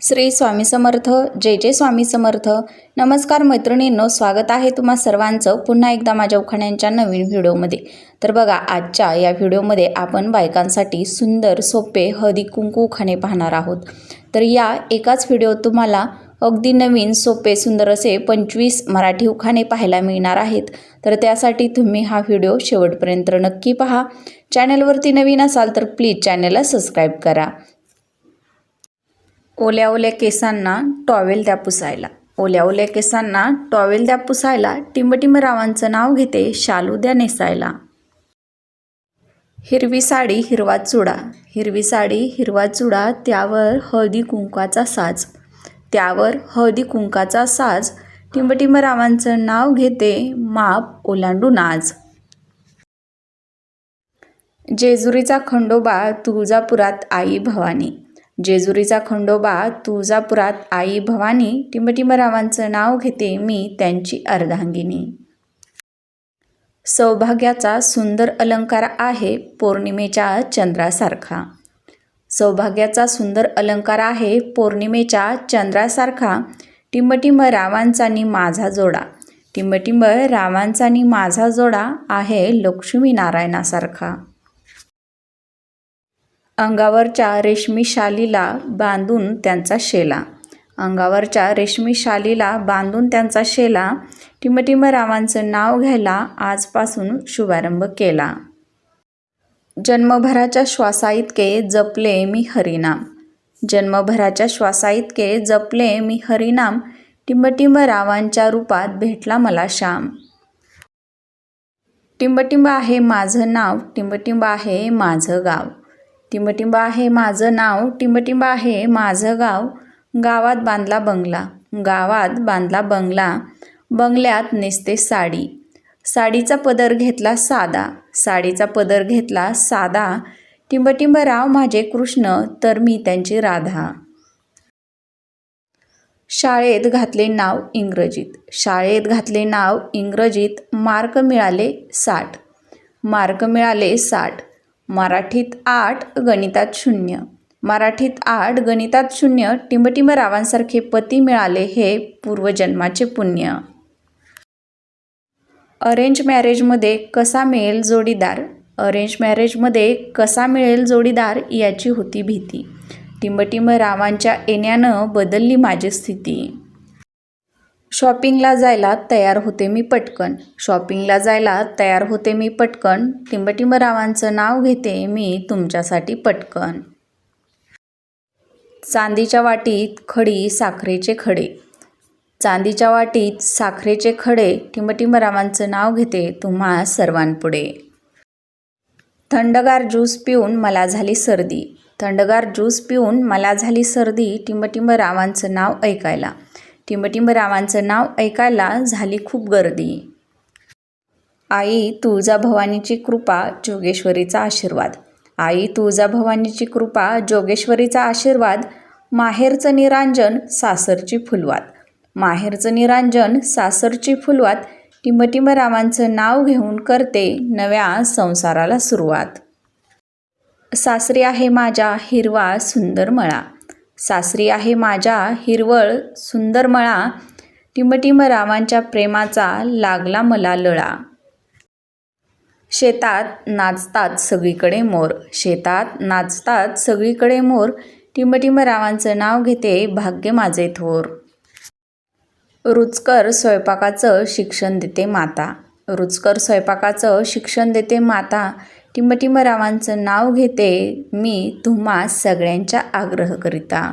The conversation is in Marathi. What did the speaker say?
श्री स्वामी समर्थ जय जय स्वामी समर्थ. नमस्कार मैत्रिणींनो स्वागत आहे तुम्हा सर्वांचं पुन्हा एकदा माझ्या उखाण्यांच्या नवीन व्हिडिओमध्ये. तर बघा आजच्या या व्हिडिओमध्ये आपण बायकांसाठी सुंदर सोपे हळदी कुंकू उखाणे पाहणार आहोत. तर या एकाच व्हिडिओत तुम्हाला अगदी नवीन सोपे सुंदर असे पंचवीस मराठी उखाणे पाहायला मिळणार आहेत. तर त्यासाठी तुम्ही हा व्हिडिओ शेवटपर्यंत नक्की पहा. चॅनलवरती नवीन असाल तर प्लीज चॅनलला सबस्क्राईब करा. ओल्या ओल्या केसांना टॉवेल द्या पुसायला. ओल्या ओल्या केसांना टॉवेल द्या पुसायला टिंबटिंबरावांचं नाव घेते शालू द्या नेसायला. हिरवी साडी हिरवा चुडा. हिरवी साडी हिरवा चुडा त्यावर हळदी कुंकाचा साज. त्यावर हळदी कुंकाचा साज टिंबटिंबरावांचं नाव घेते माप ओलांडून आज. जेजुरीचा खंडोबा तुळजापुरात आई भवानी. जेजुरीचा खंडोबा तुळजापुरात आई भवानी टिंबटिंबरावांचं नाव घेते मी त्यांची अर्धांगिनी. सौभाग्याचा सुंदर अलंकार आहे पौर्णिमेच्या चंद्रासारखा. सौभाग्याचा सुंदर अलंकार आहे पौर्णिमेच्या चंद्रासारखा. टिंबटिंब रावांचानी माझा जोडा. टिंबटिंब रावांचानी माझा जोडा आहे लक्ष्मीनारायणासारखा अंगावरच्या रेशमी शालीला बांधून त्यांचा शेला. अंगावरच्या रेशमी शालीला बांधून त्यांचा शेला टिंबटिंब रावांचं नाव घ्यायला आजपासून शुभारंभ केला. जन्मभराच्या श्वासाइतके जपले मी हरिनाम. जन्मभराच्या श्वासाइतके जपले मी हरिनाम टिंबटिंब रावांच्या रूपात भेटला मला श्याम. टिंबटिंब आहे माझं नाव टिंबटिंब आहे माझं गाव. टिंबटिंब आहे माझं नाव टिंबटिंब आहे माझं गाव. गावात बांधला बंगला. गावात बांधला बंगला. बंगल्यात नेसते साडी. साडीचा पदर घेतला साधा साडीचा पदर घेतला साधा टिंबटिंब राव माझे कृष्ण तर मी त्यांची राधा. शाळेत घातले नाव इंग्रजीत. शाळेत घातले नाव इंग्रजीत. मार्क मिळाले साठ. मार्क मिळाले साठ. मराठीत आठ गणितात शून्य. मराठीत आठ गणितात शून्य टिंबटिंब रावांसारखे पती मिळाले हे पूर्वजन्माचे पुण्य. अरेंज मॅरेजमध्ये कसा मिळेल जोडीदार? अरेंज मॅरेजमध्ये कसा मिळेल जोडीदार याची होती भीती. टिंबटिंब रावांच्या येण्यानं बदलली माझी स्थिती. शॉपिंगला जायला तयार होते मी पटकन. शॉपिंगला जायला तयार होते मी पटकन. टिंबटिंबरावांचं नाव घेते मी तुमच्यासाठी पटकन. चांदीच्या वाटीत खडी साखरेचे खडे. चांदीच्या वाटीत साखरेचे खडे टिंबटिंबरावांचं नाव घेते तुम्हा सर्वांपुढे. थंडगार ज्यूस पिऊन मला झाली सर्दी. थंडगार ज्यूस पिऊन मला झाली सर्दी टिंबटिंबरावांचं नाव ऐकायला. टिंबटिंबरावांचं नाव ऐकायला झाली खूप गर्दी. आई तुळजाभवानीची कृपा जोगेश्वरीचा आशीर्वाद. आई तुळजाभवानीची कृपा जोगेश्वरीचा आशीर्वाद माहेरचं निरांजन सासरची फुलवात. माहेरचं निरांजन सासरची फुलवात टिंबटिंबरावांचं नाव घेऊन करते नव्या संसाराला सुरुवात. सासरी आहे माझ्या हिरवा सुंदर मळा. सासरी आहे माझ्या हिरवळ सुंदर मळा टिमटिम रावांच्या प्रेमाचा लागला मला लळा. शेतात नाचतात सगळीकडे मोर शेतात नाचतात सगळीकडे मोर टिंबटिंब रावांचं नाव घेते भाग्य माझे थोर. रुचकर स्वयंपाकाचं शिक्षण देते माता रुचकर स्वयंपाकाचं शिक्षण देते माता टिंबटिंब रावांचं नाव घेते मी तुम्हा सगळ्यांच्या आग्रह करिता.